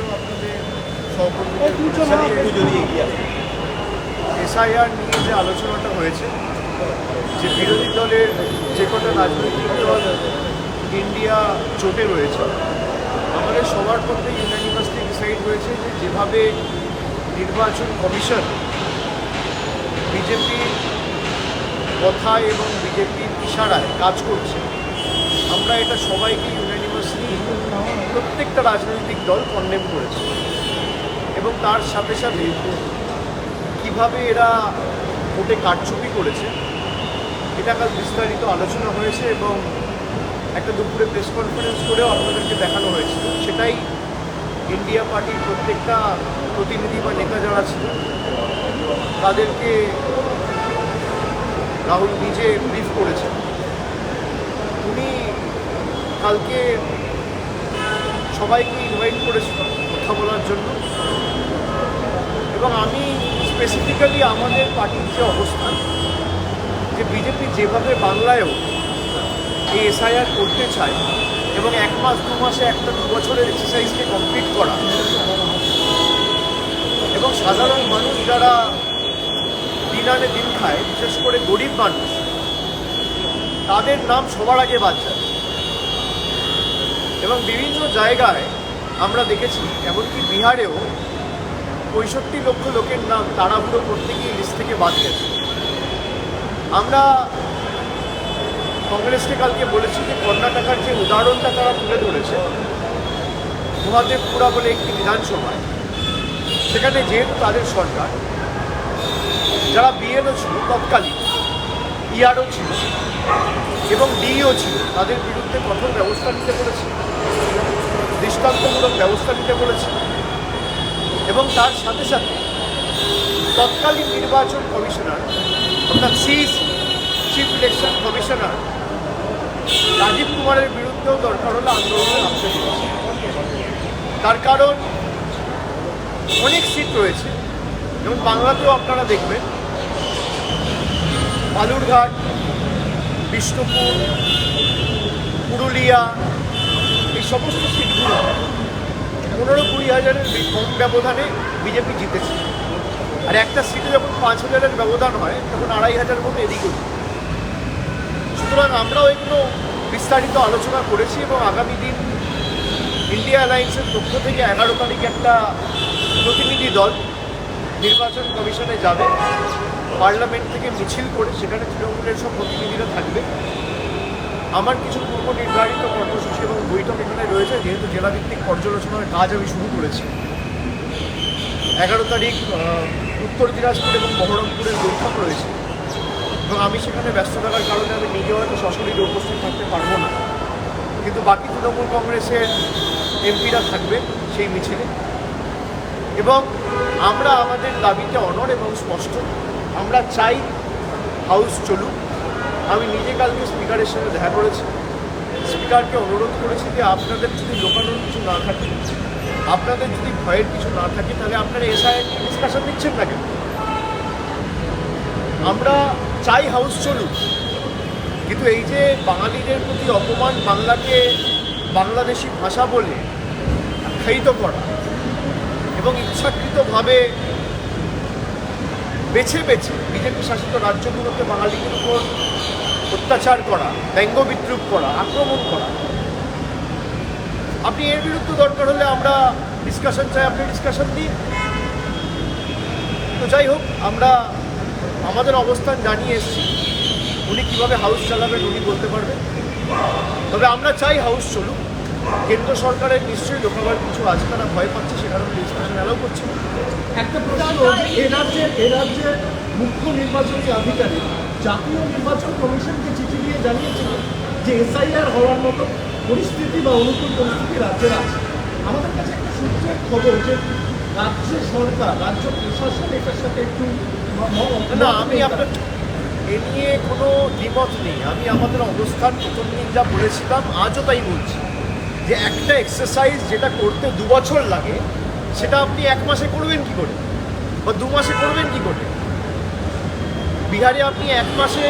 ক্ষেত্রেও আপনাদের সহকর্মীদের বলেছেন একটু যদি এগিয়ে আসেন এসআইআর নিয়ে যে আলোচনাটা হয়েছে যে বিরোধী দলের যে কটা রাজনৈতিক দল ইন্ডিয়া চোটে রয়েছে আমাদের সবার মধ্যে ইউনানিমাসলি ডিসাইড হয়েছে যে যেভাবে নির্বাচন কমিশন বিজেপির কথায় এবং বিজেপির ইশারায় কাজ করছে আমরা এটা সবাইকে প্রত্যেকটা রাজনৈতিক দল কন্ডেম করেছে। এবং তার সাথে সাথে কীভাবে এরা ভোটে কারচুপি করেছে, এটা কাল বিস্তারিত আলোচনা হয়েছে এবং একটা দুপুরে প্রেস কনফারেন্স করেও আপনাদেরকে দেখানো হয়েছিল। সেটাই ইন্ডিয়া পার্টির প্রত্যেকটা প্রতিনিধি বা নেতা যারা ছিল, তাদেরকে রাহুল নিজে ব্রিফ করেছেন। উনি কালকে সবাইকে ইনভাইট করেছিল কথা বলার জন্য। এবং আমি স্পেসিফিক্যালি আমাদের পার্টির যে অবস্থান, যে বিজেপি যেভাবে বাংলায়ও এই এসআইআর করতে চায় এবং এক মাস, দু মাসে একটা, দু বছরের এক্সারসাইজকে কমপ্লিট করা। এবং সাধারণ মানুষ যারা দিন আনে দিন খায়, বিশেষ করে গরিব মানুষ, তাদের নাম সবার আগে বাদ যায়। এবং বিভিন্ন জায়গায় আমরা দেখেছি, এমনকি বিহারেও পঁয়ষট্টি লক্ষ লোকের নাম তাড়াহুড়ো করতে গিয়ে লিস্ট থেকে বাদ গেছে। আমরা কংগ্রেসকে কালকে বলেছি যে কর্ণাটকার যে উদাহরণটা তারা তুলে ধরেছে, মহাদেবপুরা বলে একটি বিধানসভায়, সেখানে যেহেতু তাদের সরকার, যারা বিএলও ছিল তৎকালীন ইআরও ছিল, এবং ডিইও ছিল, তাদের বিরুদ্ধে কঠোর ব্যবস্থা নিতে বলেছে। দৃষ্টান্তমূলক ব্যবস্থা নিতে বলেছে। এবং তার সাথে সাথে তৎকালীন নির্বাচন কমিশনার অর্থাৎ CEC, chief election commissioner Rajiv কুমারের বিরুদ্ধেও দরকার হলে আন্দোলনে নামতে তার কারণ অনেক সিট রয়েছে। যেমন বাংলাতেও আপনারা দেখবেন, বালুরঘাট, বিষ্ণুপুর, পুরুলিয়া এই সমস্ত সিটগুলো পনেরো কুড়ি হাজারের কম ব্যবধানে বিজেপি জিতেছে। আর একটা সিটে যখন পাঁচ হাজারের ব্যবধান হয়, তখন আড়াই হাজার মতো এদিক সুতরাং আমরাও এগুলো বিস্তারিত আলোচনা করেছি এবং আগামী দিন ইন্ডিয়া অ্যালায়েন্সের পক্ষ থেকে এগারো তারিখ একটা প্রতিনিধি দল নির্বাচন কমিশনে যাবে। পার্লামেন্ট থেকে মিছিল করে সেখানে তৃণমূলের সব প্রতিনিধিরা থাকবে। আমার কিছু পূর্ব নির্ধারিত কর্মসূচি এবং বৈঠক এখানে রয়েছে, যেহেতু জেলাভিত্তিক পর্যালোচনার কাজ আমি শুরু করেছি। এগারো তারিখ উত্তর দিনাজপুর এবং বহরমপুরের বৈঠক রয়েছে। এবং আমি সেখানে ব্যস্ত থাকার কারণে আমি নিজে হয়তো সশরীরে উপস্থিত থাকতে পারব না। কিন্তু বাকি তৃণমূল কংগ্রেসের এমপিরা থাকবে সেই মিছিলে। এবং আমরা আমাদের দাবিতে অনর এবং স্পষ্ট, আমরা চাই হাউস চলুক। আমি নিজে কালকে স্পিকারের সঙ্গে দেখা করেছি। স্পিকারকে অনুরোধ করেছি যে আপনাদের যদি লোকানোর কিছু না থাকে, আপনাদের যদি ভয়ের কিছু না থাকে, তাহলে আপনারা এসআই ডিসকাশন দিচ্ছেন না কেন? আমরা চাই হাউস চলুক, কিন্তু এই যে বাঙালিদের প্রতি অপমান বাংলাকে বাংলাদেশি ভাষা বলে আখ্যায়িত করা এবং ইচ্ছাকৃতভাবে বেছে বেছে বিজেপি শাসিত রাজ্যগুলোতে বাঙালিদের উপর অত্যাচার করা, ব্যঙ্গ বিদ্রুপ করা, আক্রমণ করা। আপনি এর বিরুদ্ধে দরকার হলে আমরা ডিসকাশন চাই, আপনি ডিসকাশন দিন। তো যাই হোক, আমরা আমাদের অবস্থান জানিয়ে এসেছি। উনি কীভাবে হাউস চালাবেন, উনি বলতে পারবেন। তবে আমরা চাই হাউস চলুক। কেন্দ্র সরকারের নিশ্চয়ই লোকাবার কিছু আছে তারা ভয় পাচ্ছে সে কারণে ডিসকাশন অ্যালাউ করছে। একটা প্রশ্ন এ রাজ্যের এ রাজ্যের মুখ্য নির্বাচনী আধিকারিক জাতীয় নির্বাচন কমিশনকে চিঠি দিয়ে জানিয়েছিলেন যে এসআইআর হওয়ার মতো পরিস্থিতি বা অনুকূল পরিস্থিতি রাজ্যের আছে। আমাদের কাছে একটা সূত্রের খবর যে রাজ্য সরকার রাজ্য প্রশাসন এটার সাথে একটু না আমি আপনার এ নিয়ে কোনো দ্বিমত নেই। আমি আমাদের অবস্থান প্রথম দিন যা বলেছিলাম আজও তাই বলছি। যে একটা এক্সারসাইজ যেটা করতে দু বছর লাগে, সেটা আপনি এক মাসে করবেন কি করে? বা দু মাসে করবেন কি করে? বিহারে আপনি এক মাসে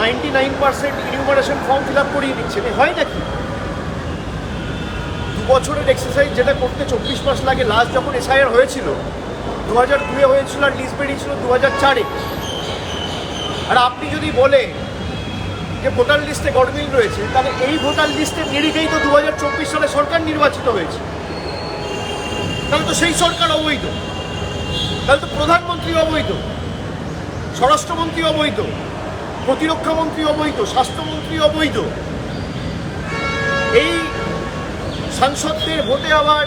ninety nine percent enumeration form fill up করিয়ে দিচ্ছেন, এ হয় নাকি? দু বছরের এক্সারসাইজ যেটা করতে চব্বিশ মাস লাগে লাস্ট যখন এসআইআর হয়েছিল দু হাজার দুয়ে হয়েছিল আর লিস্ট বেরিয়েছিল দু হাজার চারে। আর আপনি যদি বলেন যে ভোটার লিস্টে গড়মিল রয়েছে, তাহলে এই ভোটার লিস্টের নিরিখেই তো দু হাজার চব্বিশ সালে সরকার নির্বাচিত হয়েছে। তাহলে তো সেই সরকার অবৈধ। তাহলে তো প্রধানমন্ত্রী অবৈধ, স্বরাষ্ট্রমন্ত্রী অবৈধ প্রতিরক্ষামন্ত্রী অবৈধ, স্বাস্থ্যমন্ত্রী অবৈধ। এই সাংসদদের ভোটে আবার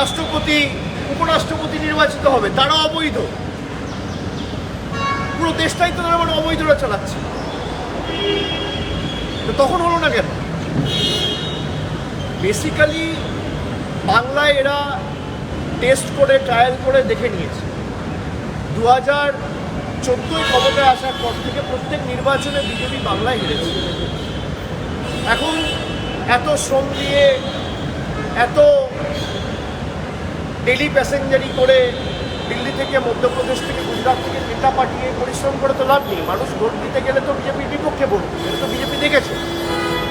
রাষ্ট্রপতি, উপরাষ্ট্রপতি নির্বাচিত হবে, তারা অবৈধ। পুরো দেশটাই তো মানে অবৈধরা চালাচ্ছে। তো তখন হলো না কেন? বেসিক্যালি বাংলায় এরা টেস্ট করে ট্রায়াল করে দেখে নিয়েছে। দু হাজার চোদ্দোই ক্ষমতায় আসার পর থেকে প্রত্যেক নির্বাচনে বিজেপি বাংলায় হেরেছে। এখন এত শ্রম দিয়ে এত ডেলি প্যাসেঞ্জারি করে দিল্লি থেকে মধ্যপ্রদেশ থেকে গুজরাট থেকে নেতা পাঠিয়ে পরিশ্রম করে তো লাভ নেই। মানুষ ভোট দিতে গেলে তো বিজেপির বিপক্ষে ভোট। এটা তো বিজেপি দেখেছে।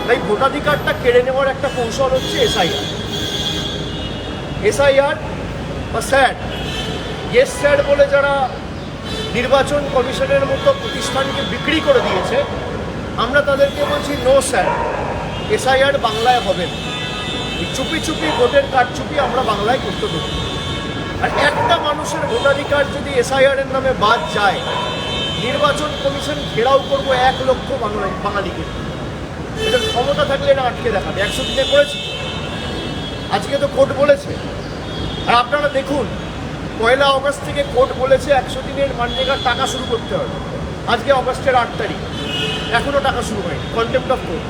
তাই ভোটাধিকারটা কেড়ে নেওয়ার একটা কৌশল হচ্ছে এসআইআর। এসআইআর বা স্যাড ইয়েস স্যাড বলে যারা নির্বাচন কমিশনের মতো প্রতিষ্ঠানকে বিক্রি করে দিয়েছে, আমরা তাদেরকে বলছি নো স্যার, এসআইআর বাংলায় হবে না। চুপি চুপি ভোটের কারচুপি আমরা বাংলায় করতে দেবো। আর একটা মানুষের ভোটাধিকার যদি এসআইআর এর নামে বাদ যায়, নির্বাচন কমিশন ঘেরাও করব এক লক্ষ বাঙালিকে। এটার ক্ষমতা থাকলে না আটকে দেখাবে। একশো দিনে করেছে। আজকে তো কোর্ট বলেছে। আর আপনারা দেখুন, পয়লা অগস্ট থেকে কোর্ট বলেছে একশো দিনের মান্যেকার টাকা শুরু করতে হবে। আজকে অগস্টের আট তারিখ। এখনও টাকা শুরু হয়নি। কন্টেম্প অফ কোর্ট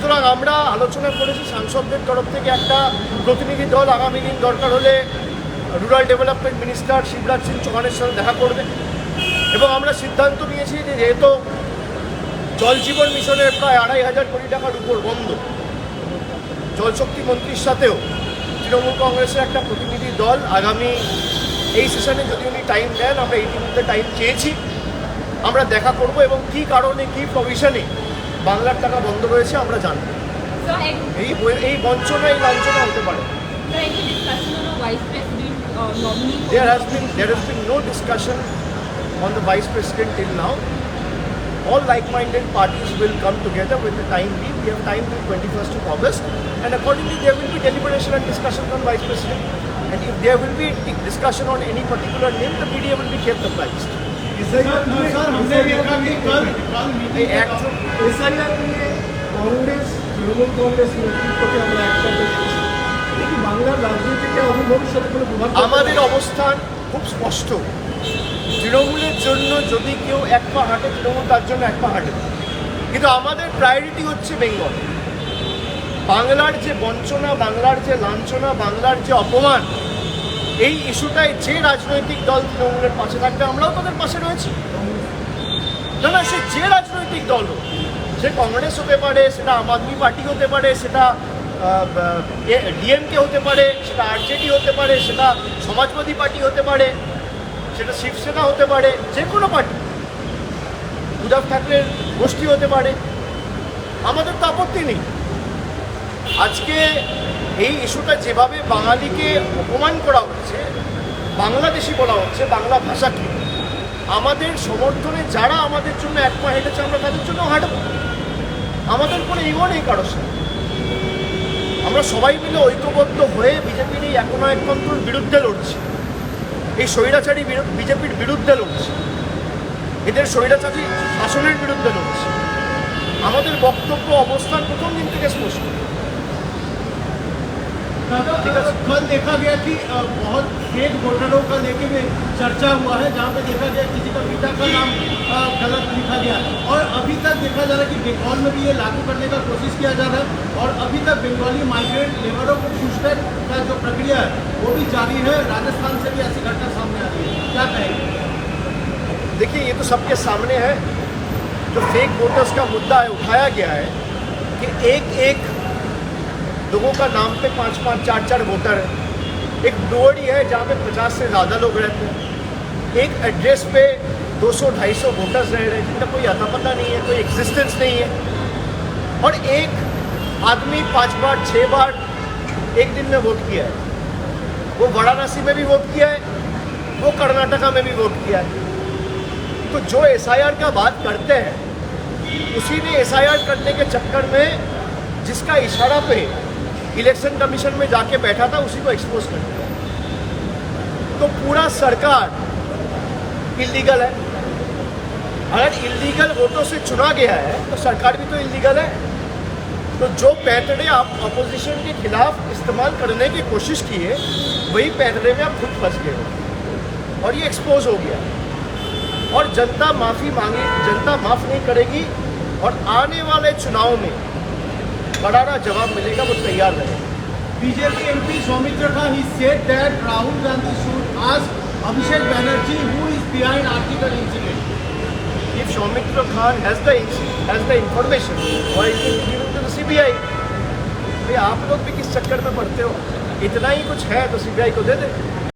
সুতরাং আমরা আলোচনা করেছি সাংসদদের তরফ থেকে একটা প্রতিনিধি দল, আগামী দিন দরকার হলে rural development minister Shivraj Singh চৌহানের সঙ্গে দেখা করবে। এবং আমরা সিদ্ধান্ত নিয়েছি যে যেহেতু জল জীবন মিশনের প্রায় আড়াই হাজার কোটি টাকার উপর বন্ধ জলশক্তি মন্ত্রীর সাথেও তৃণমূল কংগ্রেসের একটা প্রতিনিধি দল আগামী এই সেশনে যদি উনি টাইম দেন, আমরা ইতিমধ্যে টাইম চেয়েছি। আমরা দেখা করব এবং কী কারণে, কী প্রভিশনে বাংলার টাকা বন্ধ রয়েছে আমরা জানব So, any, এই এই বঞ্চনা এই লাঞ্ছনা হতে পারে so any discussion on a vice president uh, nominee? for- There has been there has been no discussion on the vice president till now. All like-minded parties will come together when the time be. We have time till 21st of August, and accordingly there will be deliberation and discussion on vice president. And if there will be discussion on any particular name, the media will be kept apprised. SIR নিয়ে SIR নিয়ে কংগ্রেস, তৃণমূল কংগ্রেস নেতৃত্বকে আমরা একসাথে বাংলার রাজনীতিকে ভবিষ্যতে কোনো প্রভাব আমাদের অবস্থান খুব স্পষ্ট। তৃণমূলের জন্য যদি কেউ এক পা হাঁটে, তৃণমূল তার জন্য এক পা হাঁটে। কিন্তু আমাদের প্রায়োরিটি হচ্ছে বেঙ্গল। বাংলার যে বঞ্চনা, বাংলার যে লাঞ্ছনা, বাংলার যে অপমান, এই ইস্যুটায় যে রাজনৈতিক দল তৃণমূলের পাশে থাকবে, আমরাও তাদের পাশে রয়েছি। না না, সে যে রাজনৈতিক দল হোক সে কংগ্রেস হতে পারে, সেটা আম আদমি পার্টি হতে পারে, সেটা ডিএমকে হতে পারে, সেটা আরজেডি হতে পারে, সেটা সমাজবাদী পার্টি হতে পারে, সেটা শিবসেনা হতে পারে, যে কোনো পার্টি। উদ্ধব ঠাকরের গোষ্ঠী হতে পারে। আমাদের তো আপত্তি নেই। আজকে এই ইস্যুটা যেভাবে বাঙালিকে অপমান করা হচ্ছে, বাংলাদেশি বলা হচ্ছে, বাংলা ভাষাকে, আমাদের সমর্থনে যারা আমাদের জন্য এক পা হেঁটেছে, আমরা তাদের জন্য হাঁটবো। আমাদের কোনো ইগো নেই কারোর সাথে। আমরা সবাই মিলে ঐক্যবদ্ধ হয়ে বিজেপির এই এখনও একতন্ত্রের বিরুদ্ধে লড়ছি। এই স্বৈরাচারী বিরু- বিজেপির বিরুদ্ধে লড়ছি। এদের স্বৈরাচারী শাসনের বিরুদ্ধে লড়ছি। আমাদের বক্তব্য অবস্থান প্রথম দিন থেকে স্পষ্ট। कल देखा गया कि बहुत फेक वोटरों का लेके भी चर्चा हुआ है, जहाँ पे देखा गया किसी का पिता का नाम गलत लिखा गया। और अभी तक देखा जा रहा है कि बंगाल में भी ये लागू करने का कोशिश किया जा रहा है, और अभी तक बंगाली माइग्रेंट लेबरों को पूछताछ का जो प्रक्रिया है, वो भी जारी है। राजस्थान से भी ऐसी घटना सामने आ रही है। क्या कहेंगे? देखिए, ये तो सबके सामने है। जो फेक वोटर्स का मुद्दा है, उठाया गया है कि एक एक लोगों का नाम पे पाँच पाँच, चार चार वोटर है। एक डोड़ी है जहाँ पे पचास से ज़्यादा लोग रहते हैं। एक एड्रेस पे 200-250 वोटर्स रह रहे हैं। जिनका कोई अता पता नहीं है, कोई एग्जिस्टेंस नहीं है। और एक आदमी पाँच बार छः बार एक दिन में वोट किया है। वो वाराणसी में भी वोट किया है, वो कर्नाटका में भी वोट किया है। तो जो एसआईआर का बात करते हैं, उसी ने एसआईआर करने के चक्कर में जिसका इशारा पे इलेक्शन कमीशन में जाके बैठा था, उसी को एक्सपोज कर दिया। तो पूरा सरकार इलीगल है। अगर इलीगल वोटों से चुना गया है तो सरकार भी तो इलीगल है। तो जो पैतड़े आप अपोजिशन के खिलाफ इस्तेमाल करने की कोशिश किए, वही पैतड़े में आप खुद फंस गए हो। और ये एक्सपोज हो गया। और जनता माफ़ी मांगी, जनता माफ़ नहीं करेगी। और आने वाले चुनाव में खड़ा जवाब मिलेगा वो तैयार रहेगा। बीजेपी एम पी सौमित्र का ही set date Rahul Gandhi Abhishek Banerjee who is behind article incident Saumitra Khan has the has the information और सी बी आई आप लोग भी किस चक्कर में पढ़ते हो? इतना ही कुछ है तो सी बी आई को दे दे।